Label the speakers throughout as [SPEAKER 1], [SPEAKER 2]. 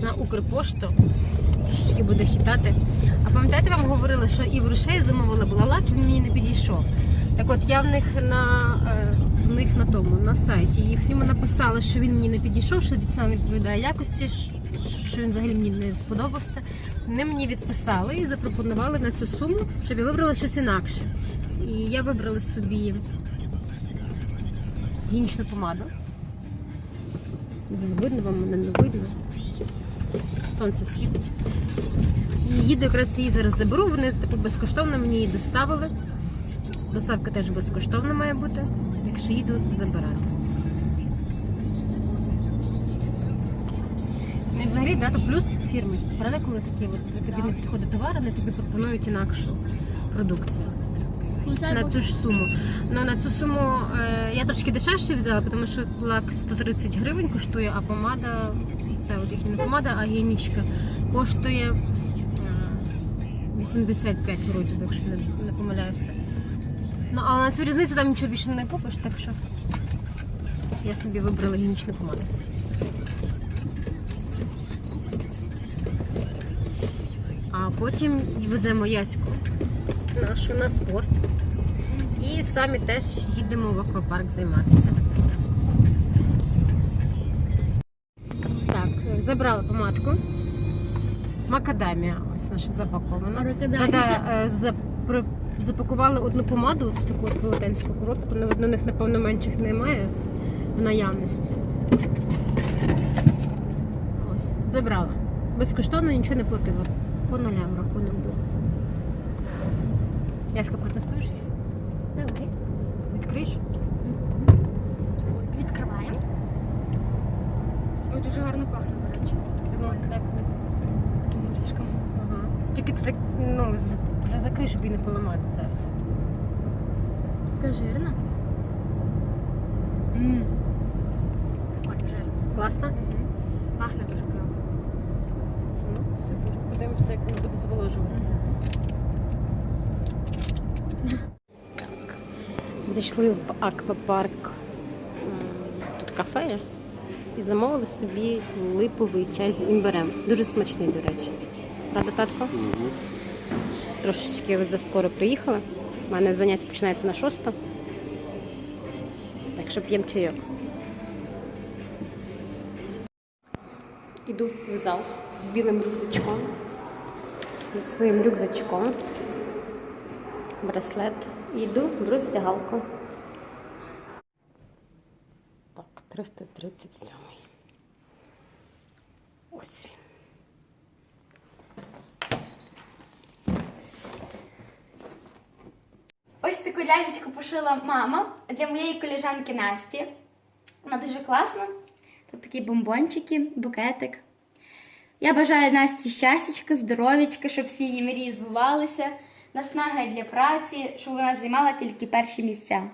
[SPEAKER 1] не на Укрпошту. Трошечки буде хитати. А пам'ятаєте, вам говорила, що і в грошей замовила була лак, він мені не підійшов. Так от я в них на е, в них на тому на сайті їхньому написала, що він мені не підійшов, що від сам відповідає якості, що- він взагалі мені не сподобався. Вони мені відписали і запропонували на цю суму, щоб я вибрала щось інакше. І я вибрала собі гінічну помаду. Видно вам мене не видно. Сонце світить. І їду якраз її зараз заберу. Вони типу безкоштовно мені її доставили. Доставка теж безкоштовна має бути. Якщо їду забирати. Ну і взагалі, да, то плюс фірми. Правда, коли такі от тобі не підходить товар, вони тобі пропонують інакшу продукцію на цю ж суму. Ну на цю суму е, я трошки дешевше взяла, тому що лак 130 гривень коштує, а помада, це от не помада, а гігієнічка коштує е, 85 вроді, якщо не, не помиляюся. Ну, але на цю різницю там нічого більше не купиш, так що я собі вибрала гігієнічну помаду. А потім веземо яську нашу на спорт. І самі теж їдемо в аквапарк займатися. Так, забрала помадку. Макадамія ось наша запакована. Да, е, запакували одну помаду в таку от велетенську коробку. Ну, видно, у них, напевно, менших немає в наявності. Ось, забрала. Безкоштовно нічого не платила. По нулям рахунок був. Ясько, протестуєш?
[SPEAKER 2] Давай.
[SPEAKER 1] Відкриєш?
[SPEAKER 2] Відкриваємо. Ой, дуже гарно пахне, до речі. Таким горішком.
[SPEAKER 1] Ага. Тільки ти так, ну, з- вже закрий, щоб її не поламати зараз.
[SPEAKER 2] Така жирна. Ммм. Прикольно, жирна.
[SPEAKER 1] Класно?
[SPEAKER 2] Угу. Пахне дуже кльово.
[SPEAKER 1] Ну, супер. Подивимося, як він буде зволожувати. Зайшли в аквапарк. Тут кафе. І замовили собі липовий чай з імбирем. Дуже смачний, до речі. Правда, татко? Трошечки от заскоро приїхала. У мене заняття починається на шосту. Так що п'ємо чайок. Іду в зал з білим рюкзачком. Зі своїм рюкзачком. Браслет. І йду в роздягалку. Так, 337. Ось він.
[SPEAKER 2] Ось таку лялечку пошила мама для моєї коліжанки Насті. Вона дуже класна. Тут такі бомбончики, букетик. Я бажаю Насті щастячка, здоров'ячка, щоб всі її мрії збувалися, наснаги для праці, щоб вона займала тільки перші місця.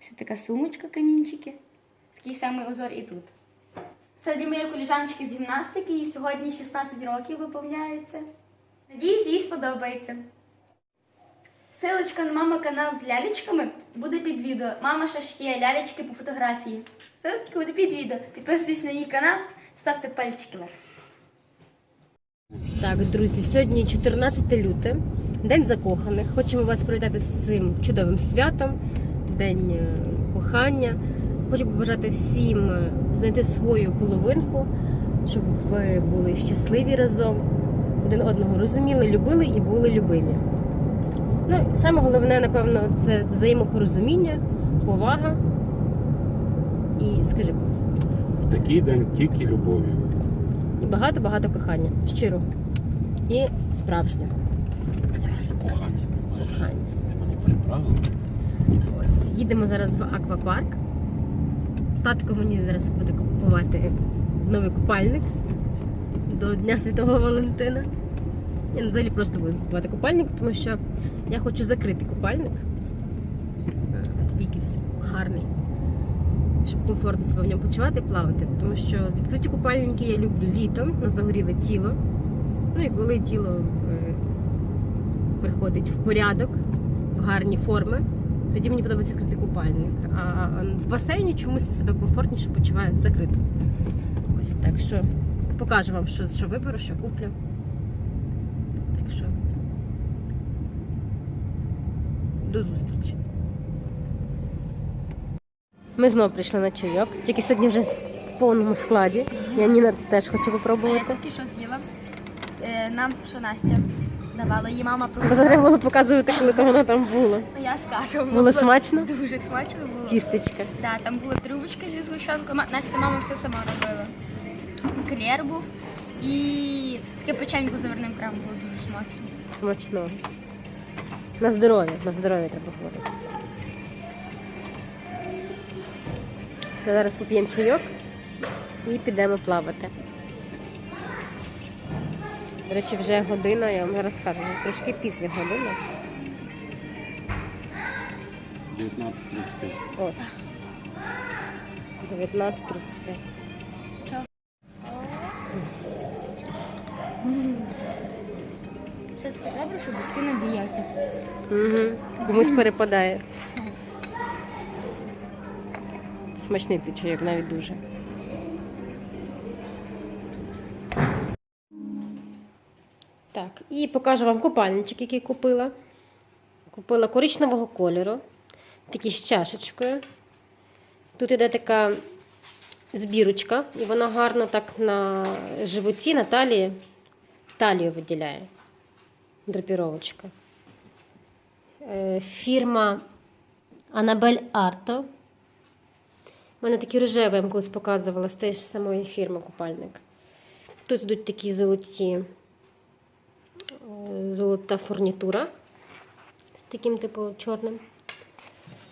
[SPEAKER 2] Ось така сумочка, камінчики. Такий самий узор і тут. Це для моєї коліжаночки з гімнастики, їй сьогодні 16 років виповняється. Надіюсь, їй сподобається. Силочка на мама канал з лялечками буде під відео. Мама шашки, лялечки по фотографії. Силочка буде під відео. Підписуйтесь на її канал, ставте пальчики вверх.
[SPEAKER 1] Так, друзі, сьогодні 14 люте, День закоханих. Хочемо вас привітати з цим чудовим святом, День е, кохання. Хочу побажати всім е, знайти свою половинку, щоб ви були щасливі разом, один одного розуміли, любили і були любимі. Ну, саме головне, напевно, це взаємопорозуміння, повага і скажи, ласка,
[SPEAKER 3] В такий день тільки любов'ю.
[SPEAKER 1] і багато-багато кохання, щиро і справжнього
[SPEAKER 3] кохання.
[SPEAKER 1] кохання.
[SPEAKER 3] Ти мене переправила?
[SPEAKER 1] Ось їдемо зараз в аквапарк. Татко мені зараз буде купувати новий купальник до Дня Святого Валентина. Я взагалі просто буду купувати купальник, тому що я хочу закрити купальник. Такий якийсь гарний. Щоб комфортно себе в ньому почувати і плавати. Тому що відкриті купальники я люблю літом на загоріле тіло. Ну і коли тіло е, приходить в порядок, в гарні форми. Тоді мені подобається відкритий купальник. А в басейні чомусь я себе комфортніше почуваю в закритому. Ось так що покажу вам, що, що виберу, що куплю. Так що до зустрічі. Ми знову прийшли на чайок, тільки сьогодні вже в повному складі. Я Ніна теж хочу
[SPEAKER 2] Я
[SPEAKER 1] попробувати.
[SPEAKER 2] тільки що з'їла. Е, Нам що Настя давала, її мама
[SPEAKER 1] Бо треба було показувати, коли то воно там було.
[SPEAKER 2] Я скажу.
[SPEAKER 1] Було смачно?
[SPEAKER 2] Дуже смачно було.
[SPEAKER 1] Тістечка.
[SPEAKER 2] Да, там була трубочка зі згущенкою. Ма- Настя мама все сама робила. Клєр був і таке печенько з заварним кремом було дуже смачно.
[SPEAKER 1] Смачного. На здоров'я, на здоров'я треба говорити. Все, зараз поп'ємо чайок і підемо плавати. До речі, вже година, я вам зараз скажу, вже трошки після години.
[SPEAKER 3] 19.35.
[SPEAKER 1] От. 19.35.
[SPEAKER 2] Все таки добре, що батьки не дієті.
[SPEAKER 1] Угу. Комусь перепадає. Смачний ти чайок, навіть дуже. Так, і покажу вам купальничок, який купила. Купила коричневого кольору, такий з чашечкою. Тут іде така збірочка, і вона гарно так на животі, на талії, талію виділяє. Драпіровочка. Е, Фірма Анабель Арто. У мене такий рожевий, я вам колись показувала з теж самої фірми купальник. Тут йдуть такі золоті, золота фурнітура з таким, типу, чорним.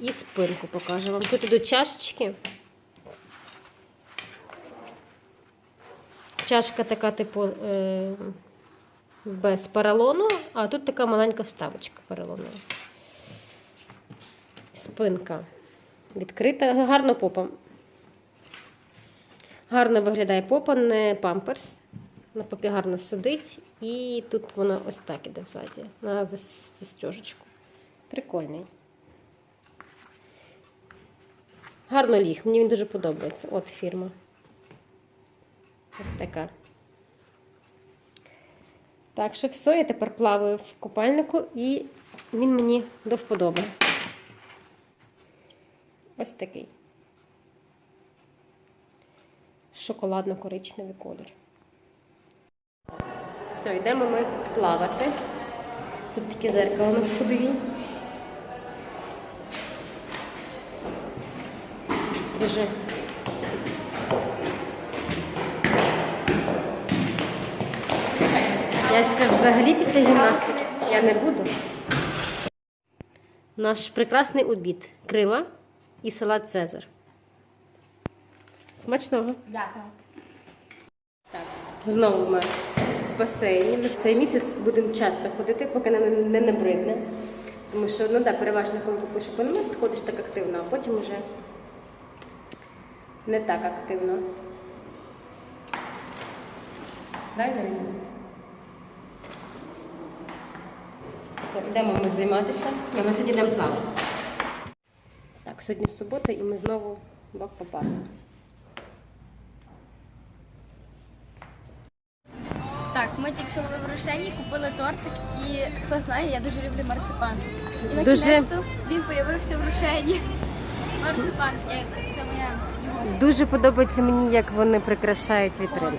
[SPEAKER 1] І спинку покажу вам. Тут йдуть чашечки. Чашка така, типу, е, без поролону, а тут така маленька вставочка поролонова. Спинка відкрита, гарно попа. Гарно виглядає попа, не памперс. На попі гарно сидить, і тут воно ось так іде ззаді, на зас- застіжечку. Прикольний. Гарно ліг, мені він дуже подобається. От фірма. Ось така. Так що все, я тепер плаваю в купальнику і він мені до вподоби. Ось такий. Шоколадно-коричневий колір. Все, йдемо ми плавати. Тут таке зеркало на сходовій. Дуже Яська взагалі після гімнастики я не буду. Наш прекрасний обід. Крила і салат Цезар. Смачного.
[SPEAKER 2] Дякую.
[SPEAKER 1] Знову ми в басейні. Ми цей місяць будемо часто ходити, поки нам не набридне. Тому що, ну так, переважно, коли купуєш абонемент, ходиш так активно, а потім вже не так активно. Правильно? Все, йдемо ми займатися. А ми сьогодні йдемо плавати. Так, сьогодні субота і ми знову в аквапарку.
[SPEAKER 2] Так, ми тільки що були в Рошені, купили тортик і хто знає, я дуже люблю марципан. І на
[SPEAKER 1] Дуже-
[SPEAKER 2] кінець він появився в Рошені. Марципан, е, це моя його
[SPEAKER 1] Дуже подобається мені, як вони прикрашають вітрини.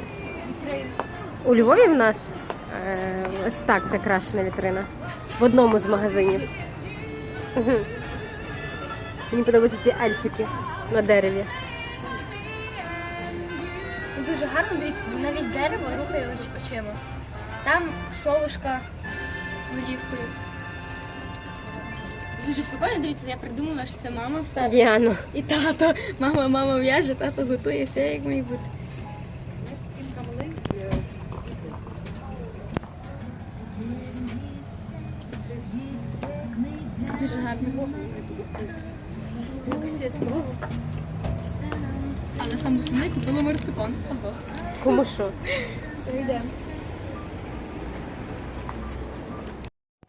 [SPEAKER 1] У Львові в нас е, ось так прикрашена вітрина. В одному з магазинів. Мгм. Мені подобаються ті ельфіки на дереві.
[SPEAKER 2] Гарно, дивіться, навіть дерево рухає очима. Там совушка олівкою. Дуже прикольно, дивіться, я придумала, що це мама встала.
[SPEAKER 1] Діана.
[SPEAKER 2] І тато. Мама, мама в'яже, тато готує, все як має бути.
[SPEAKER 1] Кому що?
[SPEAKER 2] Йдемо.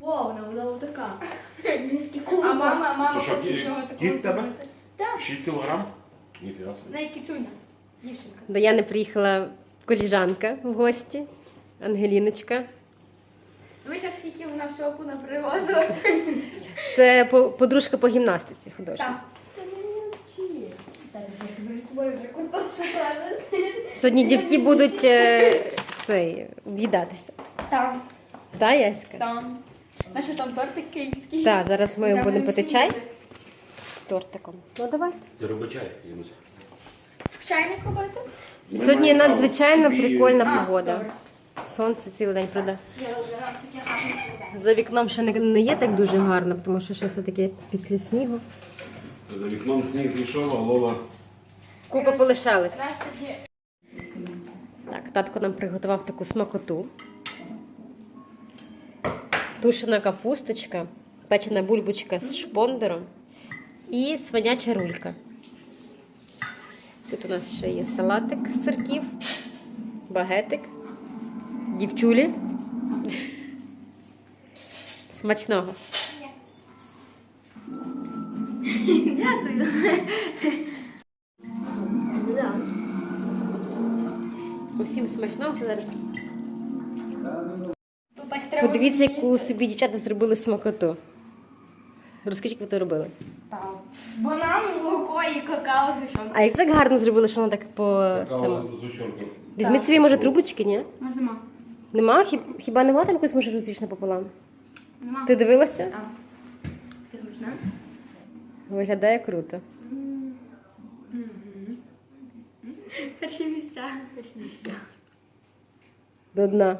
[SPEAKER 2] Вау, вона, вона така.
[SPEAKER 4] А мама, мама
[SPEAKER 3] що,
[SPEAKER 4] хоче
[SPEAKER 3] кі-
[SPEAKER 4] з нього
[SPEAKER 3] кіт тебе?
[SPEAKER 4] зробити.
[SPEAKER 3] 6 кілограм? Ніфіга собі.
[SPEAKER 4] На кіцюня. Дівчинка.
[SPEAKER 1] До Яни приїхала коліжанка в гості, Ангеліночка.
[SPEAKER 4] Дивися, скільки вона всього куна привозила.
[SPEAKER 1] Це по- подружка по гімнастиці художній.
[SPEAKER 4] Так.
[SPEAKER 1] Сьогодні дівки будуть е, цей, в'їдатися.
[SPEAKER 4] Там.
[SPEAKER 1] Та, Яська?
[SPEAKER 4] Там. Наш там тортик київський.
[SPEAKER 1] Так, зараз ми будемо пити чай з тортиком. Ну давай.
[SPEAKER 3] Ти роби чай, Януся.
[SPEAKER 4] В чайник робити?
[SPEAKER 1] Сьогодні надзвичайно
[SPEAKER 3] Собі-
[SPEAKER 1] прикольна
[SPEAKER 4] А,
[SPEAKER 1] погода.
[SPEAKER 4] добре.
[SPEAKER 1] Сонце цілий день продасть.
[SPEAKER 4] Я роблю нам таке гарне.
[SPEAKER 1] За вікном ще не, не є так дуже гарно, тому що ще все-таки після снігу.
[SPEAKER 3] За вікном сніг зійшов, а Лола
[SPEAKER 1] Купа полишалась. Так, татко нам приготував таку смакоту. Тушена капусточка, печена бульбочка з шпондером і свиняча рулька. Тут у нас ще є салатик з сирків, багетик, дівчулі. Смачного.
[SPEAKER 4] Дякую.
[SPEAKER 1] Усім смачного зараз.
[SPEAKER 4] Так.
[SPEAKER 1] Подивіться, яку собі дівчата зробили смакоту. Розкажіть, як ви то робили.
[SPEAKER 4] Там. Банан, молоко і какао зущенка.
[SPEAKER 1] А як так гарно зробили, що воно так по цьому.
[SPEAKER 3] з учоркою.
[SPEAKER 1] Візьми собі, може, трубочки, ні? Нема? Хіб- Хіба нема там якось може розрічна пополам?
[SPEAKER 4] Нема.
[SPEAKER 1] Ти дивилася?
[SPEAKER 4] А. Таке смачне.
[SPEAKER 1] Виглядає круто.
[SPEAKER 4] Перші місця. Перші місця.
[SPEAKER 1] До дна.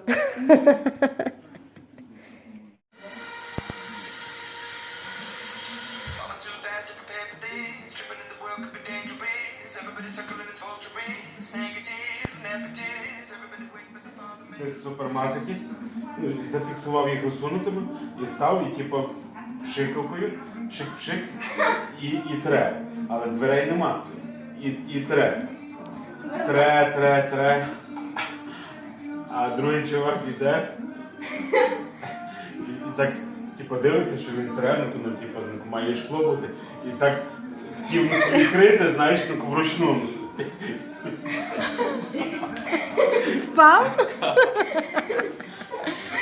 [SPEAKER 3] В супермаркеті ну, зафіксував їх усунутими і став, і типу пшикалкою, пшик-пшик і, і тре. Але дверей нема. І, і тре. Тре, тре, тре. А другий чувак йде. І, і так, типу, дивиться, що він тре, ну, ну типу, ну, має шкло бути. І так хотів ну, відкрити, знаєш, ну, вручну.
[SPEAKER 1] Впав?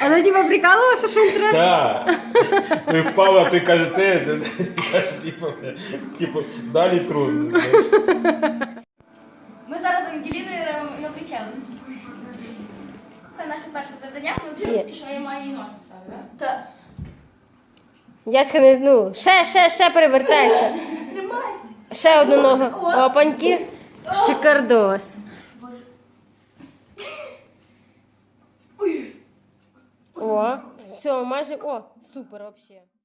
[SPEAKER 1] Але типа прикалувався, що він треба.
[SPEAKER 3] Так. Той впав, а той каже, ти, ти, ти, типу, типу, далі трудно.
[SPEAKER 4] Ми зараз з Ангеліною робимо челендж. Це наше перше завдання,
[SPEAKER 1] Є.
[SPEAKER 4] ну, що я маю її ноги писати, так? Так.
[SPEAKER 1] Яшка не ну. Ще, ще, ще перевертайся.
[SPEAKER 4] Тримайся.
[SPEAKER 1] Ще одну ногу. Опаньки. Шикардос. О, все, майже. О, супер вообще.